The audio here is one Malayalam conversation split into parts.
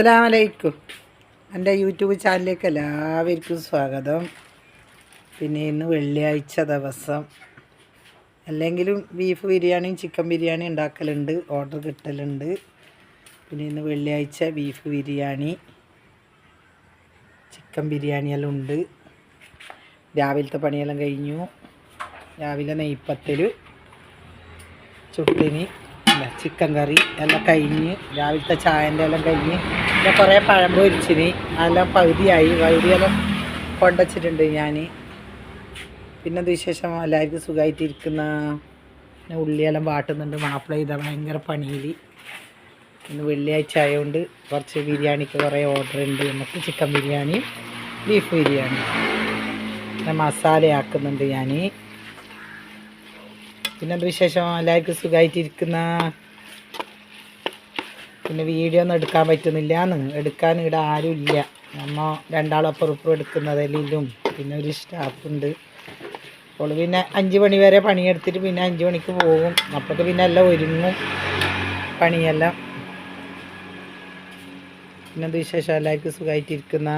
അസ്സലാമലൈക്കും. എന്റെ യൂട്യൂബ് ചാനലിലേക്ക് എല്ലാവർക്കും സ്വാഗതം. പിന്നെ ഇന്ന് വെള്ളിയാഴ്ച ദിവസം. അല്ലെങ്കിലും ബീഫ് ബിരിയാണിയും ചിക്കൻ ബിരിയാണി ഉണ്ടാക്കലുണ്ട്. ഓർഡർ കിട്ടലുണ്ട്. പിന്നെ ഇന്ന് വെള്ളിയാഴ്ച ബീഫ് ബിരിയാണി ചിക്കൻ ബിരിയാണിയെല്ലാം ഉണ്ട്. രാവിലത്തെ പണിയെല്ലാം കഴിഞ്ഞു. രാവിലെ നെയ്പ്പത്തിൽ ചുട്ടിനി ചിക്കൻ കറി എല്ലാം കഴിഞ്ഞ് രാവിലത്തെ ചായന്റെ എല്ലാം കഴിഞ്ഞ് പിന്നെ കുറേ പഴം പൊരിച്ചിന് അതെല്ലാം പകുതിയായി. പകുതിയെല്ലാം കൊണ്ടുവച്ചിട്ടുണ്ട് ഞാൻ പിന്നെ വിശേഷം? എല്ലാവർക്കും സുഖമായിട്ടിരിക്കുന്ന പിന്നെ ഉള്ളിയെല്ലാം വാട്ടുന്നുണ്ട്. മാപ്പിള ചെയ്ത ഭയങ്കര പണിയിൽ ഇന്ന് വെള്ളിയാഴ്ച ആയതുകൊണ്ട് കുറച്ച് ബിരിയാണിക്ക് കുറേ ഓർഡർ ഉണ്ട് നമുക്ക് ചിക്കൻ ബിരിയാണി ബീഫ് ബിരിയാണി. പിന്നെ മസാല ആക്കുന്നുണ്ട് ഞാൻ പിന്നെ വിശേഷം? എല്ലാവർക്കും സുഖമായിട്ടിരിക്കുന്ന പിന്നെ വീഡിയോ ഒന്നും എടുക്കാൻ പറ്റുന്നില്ല എന്ന് എടുക്കാൻ ഇവിടെ ആരും ഇല്ല. നമ്മ രണ്ടാളപ്പുറം എടുക്കുന്നതിലും പിന്നെ ഒരു സ്റ്റാഫുണ്ട് അപ്പോൾ പിന്നെ അഞ്ച് മണി വരെ പണിയെടുത്തിട്ട് പിന്നെ അഞ്ച് മണിക്ക് പോകും. അപ്പോഴൊക്കെ പിന്നെ എല്ലാം ഒരുങ്ങും. പണിയെല്ലാം. പിന്നെ വിശേഷം? എല്ലാവർക്കും സുഖമായിട്ടിരിക്കുന്ന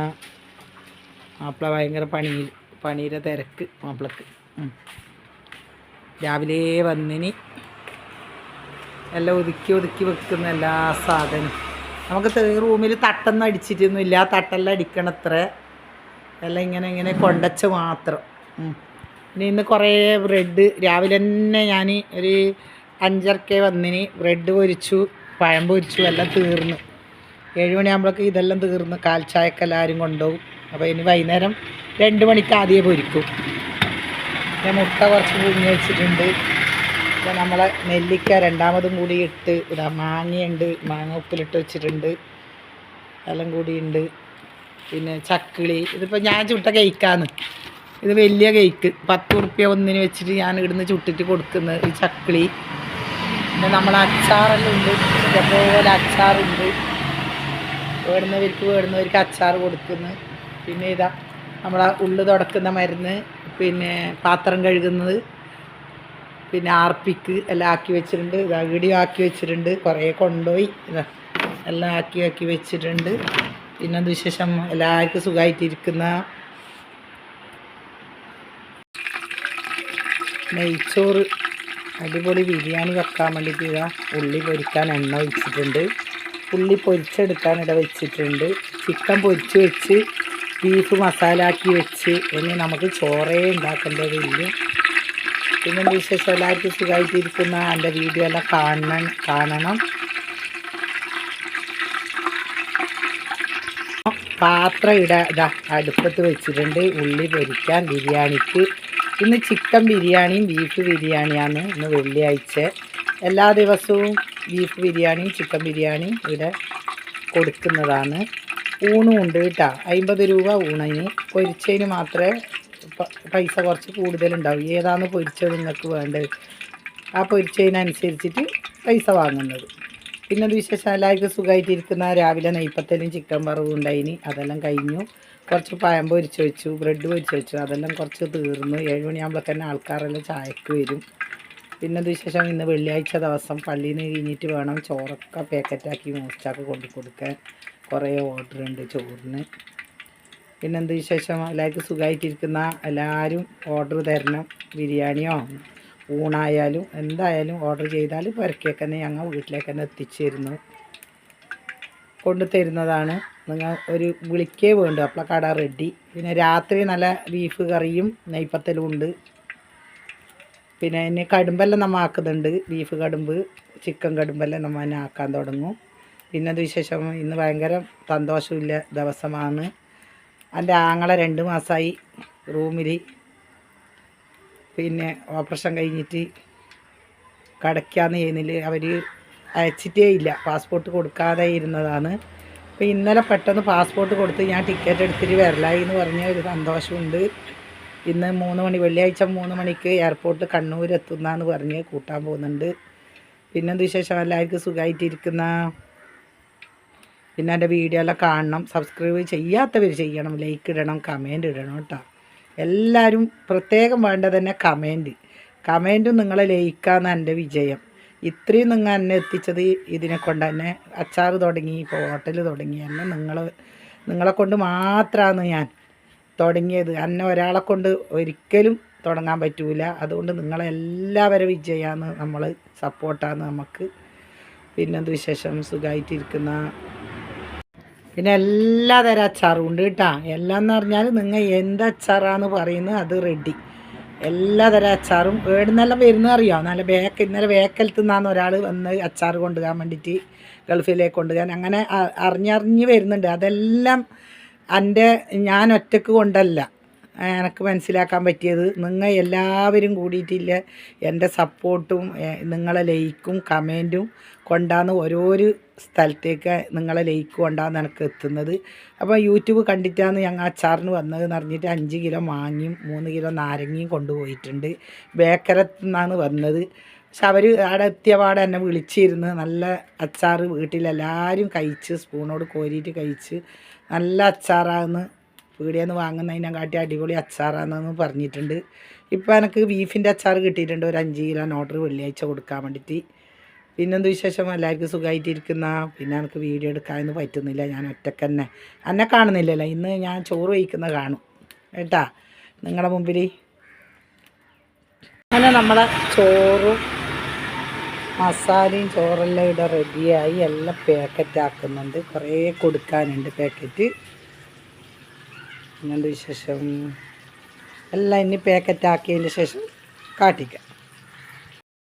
മാപ്പിള ഭയങ്കര പണി പണിയുടെ തിരക്ക് മാപ്പിളക്ക്. രാവിലെ വന്നിനി എല്ലാം ഒതുക്കി ഒതുക്കി വെക്കുന്ന എല്ലാ സാധനവും നമുക്ക് റൂമിൽ തട്ടൊന്നും അടിച്ചിട്ടൊന്നുമില്ല തട്ടെല്ലാം അടിക്കണത്ര. എല്ലാം ഇങ്ങനെ ഇങ്ങനെ കൊണ്ടച്ച് മാത്രം. ഇനി ഇന്ന് കുറേ ബ്രെഡ് രാവിലെ തന്നെ ഞാൻ ഒരു അഞ്ചരക്കെ വന്നിന് ബ്രെഡ് പൊരിച്ചു പഴം പൊരിച്ചു എല്ലാം തീർന്നു. ഏഴ് മണിയാകുമ്പോഴേക്ക് ഇതെല്ലാം തീർന്നു കാൽ ചായക്ക് എല്ലാവരും കൊണ്ടുപോകും. അപ്പോൾ ഇനി വൈകുന്നേരം രണ്ട് മണിക്ക് ആദ്യമേ പൊരിക്കും. ഞാൻ മുട്ട കുറച്ച് പുഴുങ്ങി വെച്ചിട്ടുണ്ട്. പിന്നെ നമ്മളെ നെല്ലിക്ക രണ്ടാമതും കൂടി ഇട്ട് ഇതാ മാങ്ങയുണ്ട് മാങ്ങ ഉപ്പിലിട്ട് വെച്ചിട്ടുണ്ട്. എല്ലാം കൂടിയുണ്ട് പിന്നെ ചക്കിളി ഇതിപ്പോൾ ഞാൻ ചുട്ട കേക്കാണ്. ഇത് വലിയ കേക്ക്. പത്ത് ഉറുപ്പ്യ ഒന്നിന് വെച്ചിട്ട് ഞാൻ ഇവിടുന്ന് ചുട്ടിട്ട് കൊടുക്കുന്നത് ഈ ചക്കിളി. പിന്നെ നമ്മളെ അച്ചാറെല്ലാം ഉണ്ട്. ഇതേപോലെ അച്ചാറുണ്ട്. വേടുന്നവർക്ക് വേടുന്നവർക്ക് അച്ചാർ കൊടുക്കുന്നു. പിന്നെ ഇതാ നമ്മളെ ഉള്ളു തുടക്കുന്ന മരുന്ന് പിന്നെ പാത്രം കഴുകുന്നത്. പിന്നെ ആർപ്പിക്ക് എല്ലാം ആക്കി വെച്ചിട്ടുണ്ട്. ഇതാ വീഡിയോ ആക്കി വെച്ചിട്ടുണ്ട്. കുറേ കൊണ്ടുപോയി. ഇതാ എല്ലാം ആക്കി ആക്കി വെച്ചിട്ടുണ്ട്. പിന്നെ വിശേഷം? എല്ലാവർക്കും സുഖമായിട്ടിരിക്കുന്ന നെയ്ച്ചോറ് അടിപൊളി ബിരിയാണി വെക്കാൻ വേണ്ടിയിട്ട് ഇതാ ഉള്ളി പൊരിക്കാൻ എണ്ണ ഒഴിച്ചിട്ടുണ്ട്. ഉള്ളി പൊരിച്ചെടുക്കാൻ ഇട വെച്ചിട്ടുണ്ട്. ചിക്കൻ പൊരിച്ച് വെച്ച് ബീഫ് മസാല ആക്കി വെച്ച് ഇനി നമുക്ക് ചോറേ ഉണ്ടാക്കേണ്ടതില്ല. പിന്നെ വിശേഷം എല്ലാവർക്കും സുഖമായിട്ടിരിക്കുന്ന. എന്റെ വീഡിയോ എല്ലാം കാണണം കാണണം. പാത്രം ഇട അടുപ്പത്ത് വെച്ചിട്ടുണ്ട്. ഉള്ളി പൊരിക്കാൻ ബിരിയാണിക്ക്. ഇന്ന് ചിക്കൻ ബിരിയാണിയും ബീഫ് ബിരിയാണിയാണ് ഇന്ന് വെള്ളിയാഴ്ച. എല്ലാ ദിവസവും ബീഫ് ബിരിയാണിയും ചിക്കൻ ബിരിയാണിയും ഇവിടെ കൊടുക്കുന്നതാണ്. ഊണും ഉണ്ട് കേട്ടോ. അമ്പത് രൂപ ഊണിന് പൊരിച്ചതിന് മാത്രമേ പൈസ കുറച്ച് കൂടുതലുണ്ടാവും. ഏതാണ് പൊരിച്ചത് നിങ്ങൾക്ക് വേണ്ടത്. ആ പൊരിച്ചതിനനുസരിച്ചിട്ട് പൈസ വാങ്ങുന്നത്. പിന്നെ വിശേഷം എല്ലാവർക്കും സുഖമായിട്ടിരിക്കുന്ന രാവിലെ നെയ്പ്പത്തലും ചിക്കൻ വറവും ഉണ്ടായിനി. അതെല്ലാം കഴിഞ്ഞു. കുറച്ച് പഴം പൊരിച്ച് വെച്ചു ബ്രെഡ് പൊരിച്ച് വെച്ചു. അതെല്ലാം കുറച്ച് തീർന്നു ഏഴ് മണിയാകുമ്പോൾ തന്നെ ആൾക്കാരെല്ലാം ചായക്ക് വരും. പിന്നെ ഒരു വിശേഷം ഇന്ന് വെള്ളിയാഴ്ച ദിവസം പള്ളിയിൽ നിന്ന് കഴിഞ്ഞിട്ട് വേണം ചോറൊക്കെ പാക്കറ്റാക്കി മോസ്റ്റാക്കി കൊണ്ടു കൊടുക്കാൻ കുറേ ഓർഡർ ഉണ്ട് ചോറിന്. പിന്നെ എന്ത് വിശേഷം? എല്ലാവർക്കും സുഖമായിട്ടിരിക്കുന്ന എല്ലാവരും ഓർഡർ തരണം. ബിരിയാണിയോ ഊണായാലും എന്തായാലും ഓർഡർ ചെയ്താൽ തന്നെ ഞങ്ങൾ വീട്ടിലേക്ക് തന്നെ എത്തിച്ചു തരുന്നു കൊണ്ടു തരുന്നതാണ്. നിങ്ങൾ ഒരു വിളിക്കേ വേണ്ടു. അപ്പോൾ കട റെഡി പിന്നെ രാത്രി നല്ല ബീഫ് കറിയും നെയ്പ്പത്തലും ഉണ്ട്. പിന്നെ ഇനി കടുമ്പെല്ലാം നമ്മൾ ആക്കുന്നുണ്ട്. ബീഫ് കടുമ്പ് ചിക്കൻ കടുമ്പെല്ലാം നമ്മൾ തന്നെ ആക്കാൻ തുടങ്ങും. പിന്നെ അത് വിശേഷം? ഇന്ന് ഭയങ്കര സന്തോഷമില്ല ദിവസമാണ്. എന്റെ ആങ്ങളെ രണ്ട് മാസമായി റൂമിൽ പിന്നെ ഓപ്പറേഷൻ കഴിഞ്ഞിട്ട് കടയ്ക്കാന്ന് ചെയ്യുന്നില്ല. അവർ അയച്ചിട്ടേ ഇല്ല. പാസ്പോർട്ട് കൊടുക്കാതെ ഇരുന്നതാണ്. അപ്പോൾ ഇന്നലെ പെട്ടെന്ന് പാസ്പോർട്ട് കൊടുത്ത് ഞാൻ ടിക്കറ്റ് എടുത്തിട്ട് വരലായി എന്ന് പറഞ്ഞ ഒരു സന്തോഷമുണ്ട്. ഇന്ന് മൂന്ന് മണി വെള്ളിയാഴ്ച മൂന്ന് മണിക്ക് എയർപോർട്ട് കണ്ണൂർ എത്തുന്നാന്ന് പറഞ്ഞ് കൂട്ടാൻ പോകുന്നുണ്ട്. പിന്നെന്ത് വിശേഷം? എല്ലാവർക്കും സുഖമായിട്ടിരിക്കുന്ന പിന്നെ എന്റെ വീഡിയോ എല്ലാം കാണണം സബ്സ്ക്രൈബ് ചെയ്യാത്തവർ ചെയ്യണം ലൈക്ക് ഇടണം കമന്റ് ഇടണം കേട്ടോ. എല്ലാവരും പ്രത്യേകം വേണ്ടത് തന്നെ കമന്റ് കമന്റും നിങ്ങളെ ലയിക്കാന്ന് എന്റെ വിജയം. ഇത്രയും നിങ്ങൾ എന്നെ എത്തിച്ചത് ഇതിനെ കൊണ്ട് തന്നെ അച്ചാർ തുടങ്ങി ഇപ്പോൾ ഹോട്ടൽ തുടങ്ങി. എന്നെ നിങ്ങൾ നിങ്ങളെ കൊണ്ട് മാത്രമാണ് ഞാൻ തുടങ്ങിയത്. എന്നെ ഒരാളെ കൊണ്ട് ഒരിക്കലും തുടങ്ങാൻ പറ്റൂല. അതുകൊണ്ട് നിങ്ങളെല്ലാവരും വിജയമാണ് നമ്മൾ സപ്പോർട്ടാണ് നമുക്ക്. പിന്നെന്ത് വിശേഷം? സുഖമായിട്ടിരിക്കുന്ന പിന്നെ എല്ലാ തരം അച്ചാറും ഉണ്ട് കേട്ടോ. എല്ലാം എന്ന് പറഞ്ഞാൽ നിങ്ങൾ എന്ത് അച്ചാറാന്ന് പറയുന്നത് അത് റെഡി എല്ലാ തരം അച്ചാറും എവിടുന്നെല്ലാം വരുന്ന അറിയാം? നല്ല ബേക്ക് ഇന്നലെ ബേക്കലത്ത് നിന്നാണ് ഒരാൾ വന്ന് അച്ചാർ കൊണ്ടുപോകാൻ വേണ്ടിയിട്ട് ഗൾഫിലേക്ക് കൊണ്ടുപോകാൻ അങ്ങനെ അറിഞ്ഞറിഞ്ഞ് വരുന്നുണ്ട്. അതെല്ലാം എന്റെ ഞാൻ ഒറ്റയ്ക്ക് കൊണ്ടല്ല. എനിക്ക് മനസ്സിലാക്കാൻ പറ്റിയത് നിങ്ങൾ എല്ലാവരും കൂടിയിട്ടില്ല എന്റെ സപ്പോർട്ടും നിങ്ങളെ ലൈക്കും കമന്റും കൊണ്ടാണ് ഓരോരു സ്ഥലത്തേക്ക് നിങ്ങളെ ലൈക്ക് കൊണ്ടാണ് എനിക്ക് എത്തുന്നത്. അപ്പോൾ യൂട്യൂബ് കണ്ടിട്ടാണ് ഞങ്ങൾ അച്ചാറിന് വന്നതെന്ന് പറഞ്ഞിട്ട് അഞ്ച് കിലോ മാങ്ങിയും മൂന്ന് കിലോ നാരങ്ങയും കൊണ്ടുപോയിട്ടുണ്ട്. ബേക്കരത്തു നിന്നാണ് വന്നത്. പക്ഷെ അവർ അവിടെ എത്തിയപാട് എന്നെ വിളിച്ചിരുന്ന് നല്ല അച്ചാർ വീട്ടിലെല്ലാവരും കഴിച്ച് സ്പൂണോട് കോരിയിട്ട് കഴിച്ച് നല്ല അച്ചാറാന്ന് പീടിയിൽ നിന്ന് വാങ്ങുന്നതിനെക്കാട്ടി അടിപൊളി അച്ചാറാണെന്ന് പറഞ്ഞിട്ടുണ്ട്. ഇപ്പോൾ എനിക്ക് ബീഫിന്റെ അച്ചാർ കിട്ടിയിട്ടുണ്ട്. ഒരു അഞ്ച് കിലോ ഓർഡർ വെള്ളിയാഴ്ച കൊടുക്കാൻ വേണ്ടിയിട്ട്. പിന്നെന്ത് വിശേഷം? എല്ലാവർക്കും സുഖമായിട്ടിരിക്കുന്ന പിന്നെ എനിക്ക് വീഡിയോ എടുക്കാനൊന്നും പറ്റുന്നില്ല. ഞാൻ ഒറ്റയ്ക്ക് തന്നെ. എന്നെ കാണുന്നില്ലല്ലോ. ഇന്ന് ഞാൻ ചോറ് വയ്ക്കുന്ന കാണും. കേട്ടാ? നിങ്ങളുടെ മുമ്പിൽ അങ്ങനെ നമ്മളെ ചോറും മസാലയും ചോറെല്ലാം ഇവിടെ റെഡിയായി എല്ലാം പാക്കറ്റ് ആക്കുന്നുണ്ട്. കുറേ കൊടുക്കാനുണ്ട് പാക്കറ്റ് പിന്നെന്ത് വിശേഷം? എല്ലാം ഇനി പാക്കറ്റ് ആക്കിയതിന് ശേഷം കാട്ടിക്കാം.